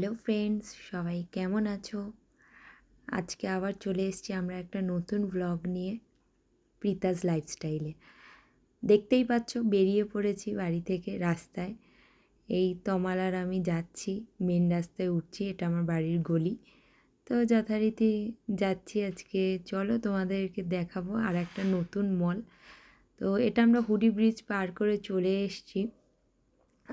Hello friends, সবাই কেমন আছো? আজকে আবার চলে এসেছি আমরা একটা নতুন ব্লগ নিয়ে প্রীতাস লাইফস্টাইলে দেখতেই পাচ্ছ, বেরিয়ে পড়েছি বাড়ি থেকে রাস্তায়। এই তমালার আমি যাচ্ছি মেন রাস্তায় উঠছি, এটা আমার বাড়ির গলি। তো যথারীতি যাচ্ছি আজকে। চলো তোমাদেরকে দেখাবো আর একটা নতুন মল তো এটা আমরা হুডি ব্রিজ পার করে চলে এসেছি।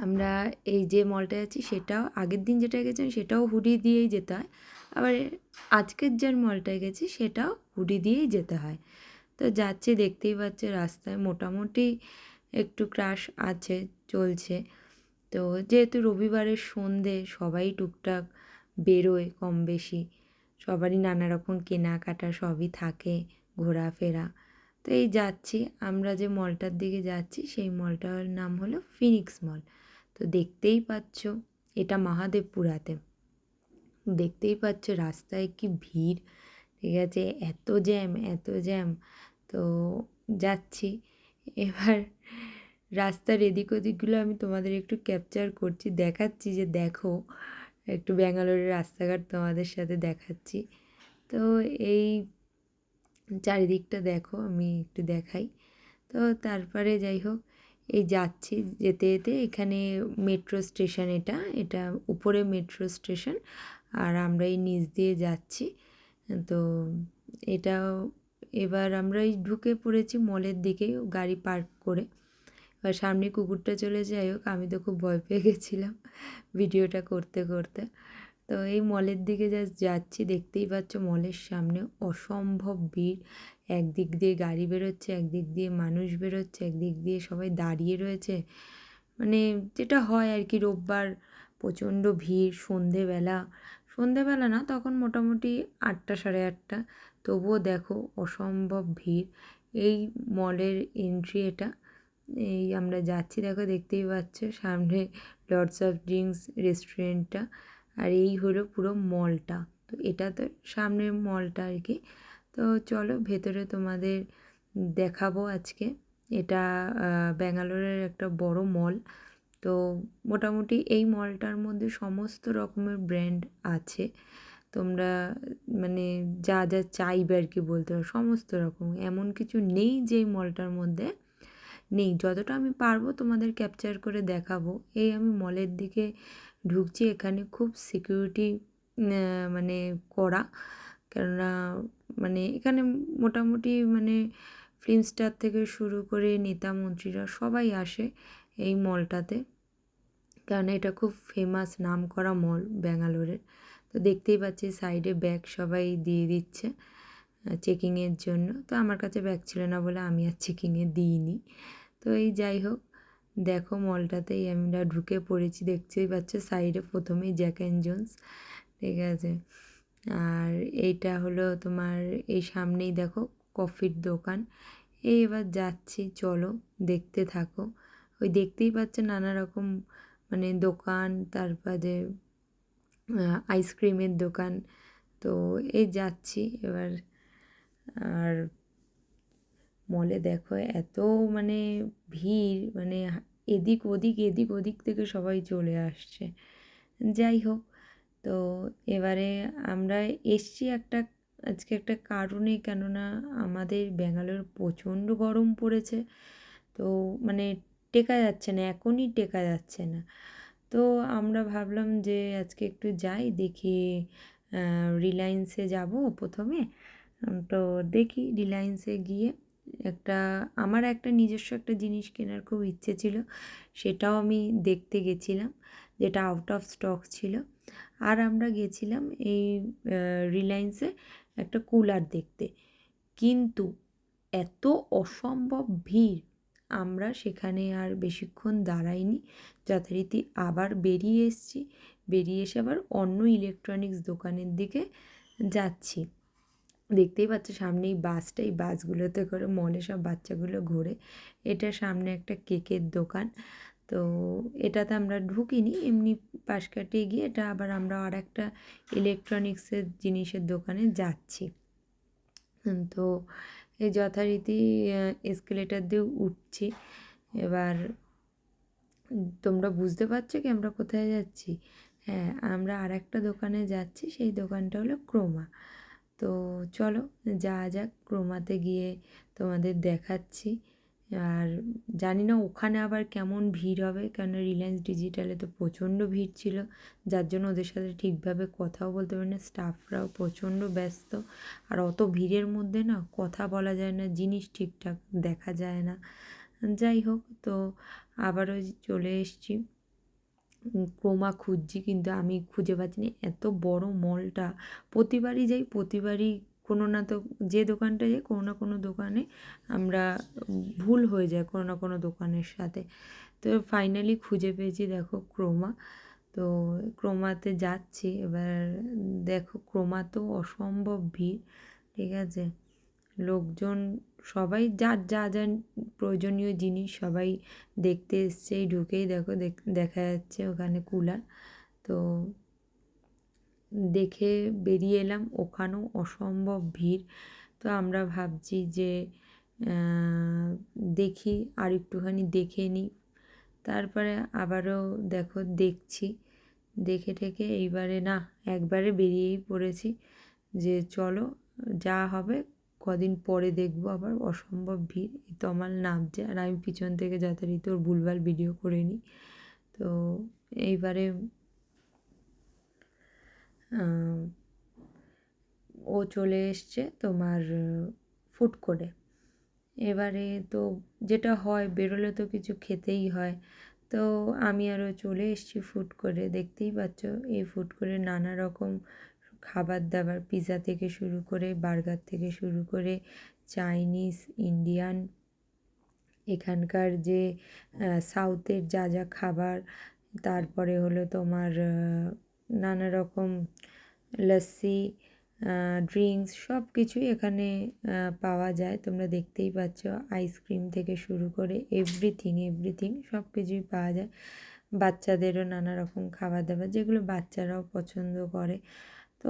আমরা এই যে মলটায় আছি, সেটাও আগের দিন যেটা গেছিলাম, সেটাও হুডি দিয়েই যেতে হয়। আবার আজকের যার মলটায় গেছি, সেটাও হুডি দিয়েই যেতে হয়। তো যাচ্ছি, দেখতেই পাচ্ছে রাস্তায় মোটামুটি একটু ক্রাশ আছে, চলছে। তো যেহেতু রবিবারের সন্ধে, সবাই টুকটাক বেরোয় কম বেশি সবারই নানা রকম কেনাকাটা সবই থাকে, ঘোরাফেরা। তো এই যাচ্ছি, আমরা যে মলটার দিকে যাচ্ছি, সেই মলটার নাম হলো ফিনিক্স মল তো দেখতেই পাচ্ছ এটা মহাদেবপুরাতে। দেখতেই পাচ্ছ রাস্তায় কি ভিড়, ঠিক আছে? এত জ্যাম এত জ্যাম। তো যাচ্ছি। এবার রাস্তার এদিক ওদিকগুলো আমি তোমাদের একটু ক্যাপচার করছি, দেখাচ্ছি যে দেখো, একটু ব্যাঙ্গালোরের রাস্তাঘাট তোমাদের সাথে দেখাচ্ছি। তো এই চারিদিকটা দেখো, আমি একটু দেখাই। তো তারপরে যাই হোক এই যাচ্ছি যেতে যেতে এখানে মেট্রো স্টেশন এটা এটা উপরে মেট্রো স্টেশন আর আমরা এই নিচ দিয়ে যাচ্ছি। তো এটা এবার আমরা এই ঢুকে পড়েছি মলের দিকে গাড়ি পার্ক করে। এবার সামনে কুকুরটা চলে যাই হোক, আমি তো খুব ভয় পেয়ে গেছিলাম ভিডিওটা করতে করতে। তো এই মলের দিকে যা যাচ্ছি, দেখতেই পাচ্ছ মলের সামনে অসম্ভব ভিড়। একদিক দিয়ে গাড়ি বেরোচ্ছে একদিক দিয়ে মানুষ বেরোচ্ছে একদিক দিয়ে সবাই দাঁড়িয়ে রয়েছে। মানে যেটা হয় আর কি, রোববার প্রচণ্ড ভিড়, সন্ধেবেলা। সন্ধেবেলা না, তখন মোটামুটি আটটা সাড়ে আটটা। তবুও দেখো, অসম্ভব ভিড়। এই মলের এন্ট্রি এটা, এই আমরা যাচ্ছি, দেখো দেখতেই পাচ্ছ, সামনে লর্ডস অফ ড্রিঙ্কস রেস্টুরেন্টটা আর এই হলো পুরো মলটা। তো এটা তো সামনের মলটা আর কি। তো চলো ভেতরে তোমাদের দেখাবো আজকে। এটা ব্যাঙ্গালোরের একটা বড় মল। তো মোটামুটি এই মলটার মধ্যে সমস্ত রকমের ব্র্যান্ড আছে। তোমরা মানে যা যা চাইবে আর কি বলতে পারো, সমস্ত রকম। এমন কিছু নেই যে মলটার মধ্যে নেই। যতটা আমি পারব তোমাদের ক্যাপচার করে দেখাবো। এই আমি মলের দিকে ঢুকছি, এখানে খুব সিকিউরিটি মানে করা। কেননা মানে এখানে মোটামুটি মানে ফিল্ম স্টার থেকে শুরু করে নেতা মন্ত্রীরা সবাই আসে এই মলটাতে কারণ এটা খুব ফেমাস নাম করা মল ব্যাঙ্গালোরের। তো দেখতেই পাচ্ছি সাইডে ব্যাগ সবাই দিয়ে দিচ্ছে চেকিংয়ের জন্য। তো আমার কাছে ব্যাগ ছিল না বলে আমি আর চেকিংয়ে দিইনি। তো এই যাই হোক, দেখো মলটাতেই আমরা ঢুকে পড়েছি। দেখতেই পাচ্ছ সাইডে প্রথমেই জ্যাক অ্যান্ড জোন্স ঠিক আছে? আর এইটা হলো তোমার এই সামনেই দেখো কফির দোকান। এই এবার যাচ্ছি, চলো দেখতে থাকো। ওই দেখতেই পাচ্ছ নানা রকম মানে দোকান, তারপরে আইসক্রিমের দোকান। তো এই যাচ্ছি এবার। আর মলে দেখো এত মানে ভিড় মানে এদিক ওদিক এদিক ওদিক থেকে সবাই চলে আসছে। যাই হোক তো এবারে আমরা এসছি একটা, আজকে একটা কারণে কেননা আমাদের ব্যাঙ্গালোর প্রচণ্ড গরম পড়েছে। তো মানে টেকা যাচ্ছে না, এখনই টেকা যাচ্ছে না। তো আমরা ভাবলাম যে আজকে একটু যাই, দেখি রিলায়েন্সে যাব প্রথমে। তো দেখি রিলায়েন্সে গিয়ে একটা, আমার একটা নিজস্ব একটা জিনিস কেনার খুব ইচ্ছে ছিল, সেটাও আমি দেখতে গেছিলাম, যেটা আউট অফ স্টক ছিল। আর আমরা গেছিলাম এই রিলায়েন্সে একটা কুলার দেখতে। কিন্তু এত অসম্ভব ভিড়, আমরা সেখানে আর বেশিক্ষণ দাঁড়াইনি। যথারীতি আবার বেরিয়ে এসেছি। বেরিয়ে এসে আবার অন্য ইলেকট্রনিক্স দোকানের দিকে যাচ্ছি। দেখতেই পাচ্ছ সামনে এই বাসটা, এই বাসগুলোতে করে মলে সব বাচ্চাগুলো ঘোরে। এটা সামনে একটা কেকের দোকান। তো এটাতে আমরা ঢুকিনি, এমনি পাশ কাটিয়ে গিয়ে এটা আবার আমরা আর একটা ইলেকট্রনিক্সের জিনিসের দোকানে যাচ্ছি। তো এই যথারীতি এসকেলেটার দিয়ে উঠছি। এবার তোমরা বুঝতে পারছ কি আমরা কোথায় যাচ্ছি? হ্যাঁ আমরা আর একটা দোকানে যাচ্ছি, সেই দোকানটা হলো ক্রোমা। তো চলো যা যাক, ক্রোমাতে গিয়ে তোমাদের দেখাচ্ছি। আর জানি না ওখানে আবার কেমন ভিড় হবে, কেন রিলায়েন্স ডিজিটালে তো প্রচণ্ড ভিড় ছিল, যার জন্য ওদের সাথে ঠিকভাবে কথাও বলতে পারি না স্টাফরাও প্রচণ্ড ব্যস্ত, আর অত ভিড়ের মধ্যে না কথা বলা যায় না, জিনিস ঠিকঠাক দেখা যায় না। যাই হোক, তো আবারও চলে এসছি। ক্রোমা খুঁজছি, কিন্তু আমি খুঁজে পাচ্ছি না, এত বড় মলটা প্রতিবারই যাই, প্রতিবারই কোনো না তো যে দোকানটা যাই, কোনো না কোনো দোকানে আমরা ভুল হয়ে যায় কোনো না কোনো দোকানের সাথে। তো ফাইনালি খুঁজে পেয়েছি দেখো ক্রোমা। তো ক্রোমাতে যাচ্ছি, এবার দেখো ক্রোমা তো অসম্ভব ভিড়, ঠিক আছে? লোকজন সবাই যার যা যা প্রয়োজনীয় জিনিস সবাই দেখতে এসছে ঢুকেই দেখো, দেখা যাচ্ছে ওখানে কুলার। তো দেখে বেরিয়ে এলাম। ওখানেও অসম্ভব ভিড়। তো আমরা ভাবছি যে দেখি, আর একটুখানি দেখে নিই তারপরে আবারও দেখো, দেখছি। দেখে ঠেকে এইবারে না, একবারে বেরিয়েই পড়েছি যে, চলো, যা হবে, কদিন পরে দেখব আবার। অসম্ভব ভিড়। তমাল নামছে আর আমি পিছন থেকে যথারীতি ওর ভুলভাল ভিডিও করে নিই। তো এইবারে ও চলে এসছে তোমার ফুড কোর্টে এবারে তো যেটা হয়, বেরোলে তো কিছু খেতেই হয়। তো আমি আরও চলে এসেছি ফুড কোর্টে দেখতেই পাচ্ছ, এই ফুড কোর্টে নানা রকম খাবার দাবার পিৎজা থেকে শুরু করে বার্গার থেকে শুরু করে চাইনিজ ইন্ডিয়ান এখানকার যে সাউথের যা যা খাবার, তারপরে হলো তোমার নানা রকম লস্যি ড্রিঙ্কস সব কিছুই এখানে পাওয়া যায়। তোমরা দেখতেই পাচ্ছ আইসক্রিম থেকে শুরু করে এভরিথিং এভরিথিং সব কিছুই পাওয়া যায়। বাচ্চাদেরও নানা রকম খাবার দাবার যেগুলো বাচ্চারাও পছন্দ করে। তো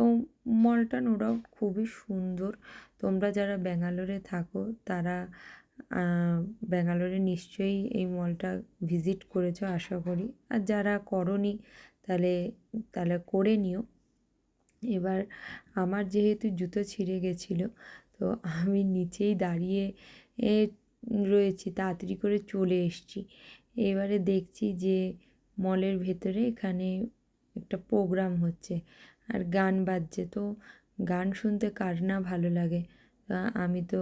মলটা ডাউট খুবই সুন্দর। তোমরা যারা ব্যাঙ্গালোরে থাকো, তারা ব্যাঙ্গালোরে নিশ্চয়ই এই মলটা ভিজিট করেছ, আশা করি। আর যারা করনি তাহলে তাহলে করে নিও। এবার আমার যেহেতু জুতো ছিঁড়ে গেছিল, তো আমি নিচেই দাঁড়িয়ে, এ, রয়েছি, তাড়াতাড়ি করে চলে এসছি। এবারে দেখছি যে মলের ভেতরে এখানে একটা প্রোগ্রাম হচ্ছে, আর গান বাজছে। তো গান শুনতে কার না ভালো লাগে? আমি তো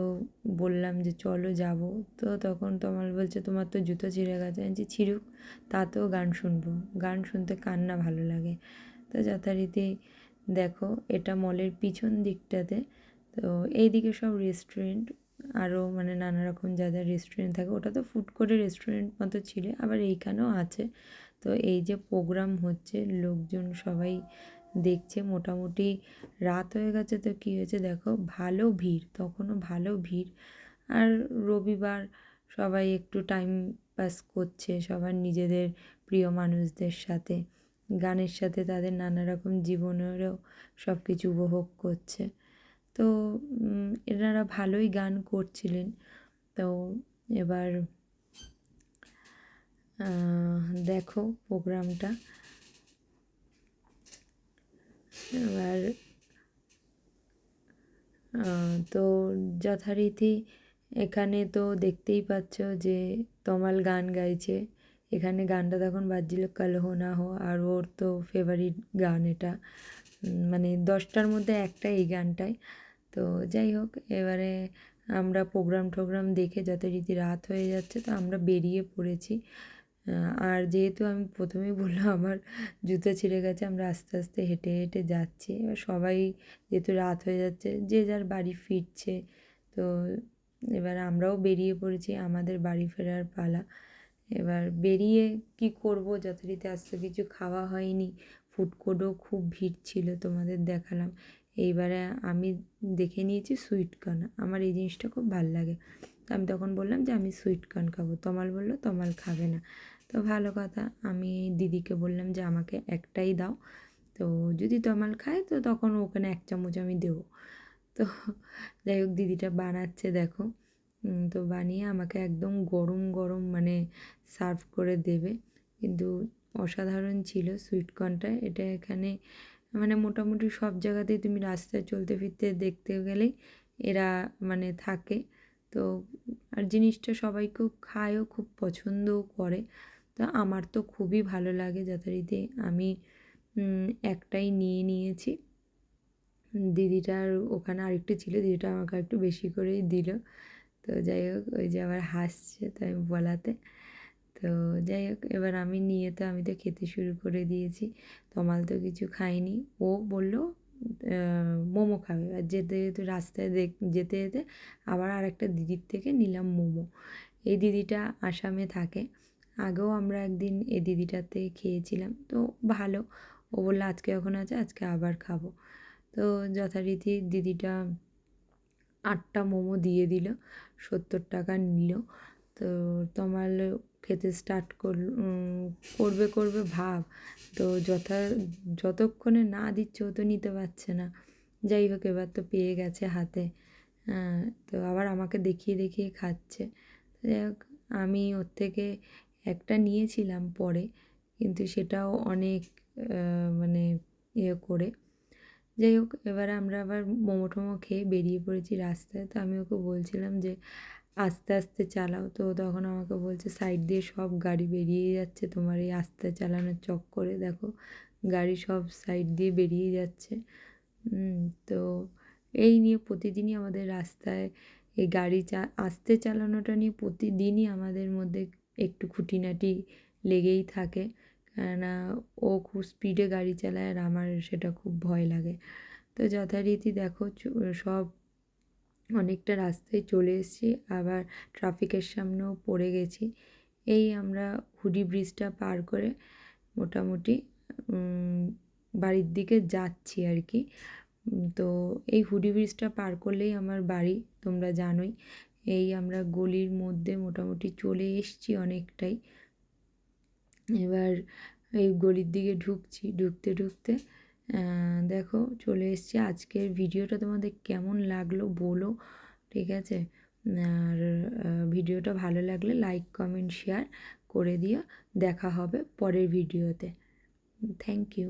বললাম যে চলো যাব। তো তখন তোমার বলছে, তোমার তো জুতো ছিঁড়ে গেছে। আমি ছিঁড়ুক তাতেও গান শুনব। গান শুনতে কার না ভালো লাগে। তো যথারীতি দেখো, এটা মলের পিছন দিকটাতে। তো এই দিকে সব রেস্টুরেন্ট আরও মানে নানা রকম যা যা রেস্টুরেন্ট থাকে, ওটা তো ফুড কোর্টের রেস্টুরেন্ট মতো ছিল আবার এইখানেও আছে। তো এই যে প্রোগ্রাম হচ্ছে, লোকজন সবাই দেখছে মোটামুটি রাত হয়ে গেছে তো কী হয়েছে দেখো ভালো ভিড়, তখনও ভালো ভিড়। আর রবিবার সবাই একটু টাইম পাস করছে সবার নিজেদের প্রিয় মানুষদের সাথে। গানের সাথে তাদের নানা রকম জীবনেরও সব কিছু উপভোগ করছে। তো এনারা ভালোই গান করছিলেন। তো এবার দেখো প্রোগ্রামটা। এবার তো যথারীতি এখানে তো দেখতেই পাচ্ছ যে তমাল গান গাইছে। এখানে গানটা তখন বাজছিল কাল হো না হো, আর ওর তো ফেভারিট গান এটা। মানে দশটার মধ্যে একটা এই গানটাই। তো যাই হোক, এবারে আমরা প্রোগ্রাম টোগ্রাম দেখে যথারীতি রাত হয়ে যাচ্ছে, তো আমরা বেরিয়ে পড়েছি। আর যেহেতু আমি প্রথমেই বললাম আমার জুতো ছিঁড়ে গেছে, আমরা আস্তে আস্তে হেঁটে হেঁটে যাচ্ছি। এবার সবাই যেহেতু রাত হয়ে যাচ্ছে, যে যার বাড়ি ফিরছে, তো এবার আমরাও বেরিয়ে পড়েছি, আমাদের বাড়ি ফেরার পালা। এবার বেরিয়ে কি করব, যথারীতি আজ তো কিছু খাওয়া হয়নি ফুড কোর্টও খুব ভিড় ছিল তোমাদের দেখালাম। এইবারে আমি দেখে নিয়েছি সুইট কর্ন আমার এই জিনিসটা খুব ভালো লাগে। আমি তখন বললাম যে আমি সুইট কর্ন খাব, তমাল বলল তমাল খাবে না। তো ভালো কথা। আমি দিদিকে বললাম যে, আমাকে একটাই দাও। তো যদি তমাল খায়, তো তখন ওখানে এক চামচ আমি দেবো। তো যাই হোক, দিদিটা বানাচ্ছে, দেখো। তো বানিয়ে আমাকে একদম গরম গরম মানে সার্ভ করে দেবে। কিন্তু অসাধারণ ছিল সুইটকর্নটা এটা এখানে মানে মোটামুটি সব জায়গাতেই তুমি রাস্তায় চলতে, ফিরতে দেখতে গেলেই এরা মানে থাকে। তো আর জিনিসটা সবাই খুব খায়ও, খুব পছন্দও করে। তো আমার তো খুবই ভালো লাগে যথারীতি আমি একটাই নিয়ে নিয়েছি। দিদিটার ওখানে আরেকটু ছিল, দিদিটা আমাকে একটু বেশি করেই দিল। তো যাই হোক, ওই যে আবার হাসছে তো আমি বলাতে। তো যাই হোক, এবার আমি নিয়ে তো আমি তো খেতে শুরু করে দিয়েছি। তমাল তো কিছু খাইনি ও বলল মোমো খাবে। আর যেতে যেতে রাস্তায় দেখ, যেতে যেতে আবার আরেকটা দিদির থেকে নিলাম মোমো। এই দিদিটা আসামে থাকে। আগেও আমরা একদিন এ দিদিটাতে খেয়েছিলাম। তো ভালো। ও বলল, আজকে এখন আছে, আজকে আবার খাব। তো যথারীতি দিদিটা আটটা মোমো দিয়ে দিল, সত্তর টাকা নিল। তো তোমার খেতে স্টার্ট কর করবে করবে, ভাব। তো যথা, যতক্ষণে না দিচ্ছে, ও তো নিতে পারছে না। যাই হোক, এবার তো পেয়ে গেছে হাতে। তো আবার আমাকে দেখিয়ে দেখিয়ে খাচ্ছে। যাই হোক, আমি ওর থেকে একটা নিয়েছিলাম পরে, কিন্তু সেটাও অনেক মানে ইয়ে করে। যাই হোক, এবারে আমরা আবার মোমো টোমো খেয়ে বেরিয়ে পড়েছি রাস্তায়। তো আমি ওকে বলছিলাম যে, আস্তে আস্তে চালাও। তো তখন আমাকে বলছে, সাইড দিয়ে সব গাড়ি বেরিয়ে যাচ্ছে তোমার এই আস্তে চালানোর চক্করে। দেখো, গাড়ি সব সাইড দিয়ে বেরিয়ে যাচ্ছে। তো এই নিয়ে প্রতিদিনই আমাদের রাস্তায় এই গাড়ি চা, আস্তে চালানোটা নিয়ে প্রতিদিনই আমাদের মধ্যে একটু খুঁটিনাটি লেগেই থাকে। কেননা ও খুব স্পিডে গাড়ি চালায় আর আমার সেটা খুব ভয় লাগে। তো যথারীতি দেখো সব অনেকটা রাস্তায় চলে এসেছি। আবার ট্রাফিকের সামনেও পড়ে গেছি। এই আমরা হুডি ব্রিজটা পার করে মোটামুটি বাড়ির দিকে যাচ্ছি আর কি। তো এই হুডি ব্রিজটা পার করলেই আমার বাড়ি, তোমরা জানোই। এই আমরা গলির মধ্যে মোটামুটি চলে এসছি অনেকটাই। এবার এই গলির দিকে ঢুকছি, ঢুকতে ঢুকতে দেখো চলে এসছি। আজকের ভিডিওটা তোমাদের কেমন লাগল বলো, ঠিক আছে? আর ভিডিওটা ভালো লাগলে লাইক কমেন্ট শেয়ার করে দিও। দেখা হবে পরের ভিডিওতে। Thank you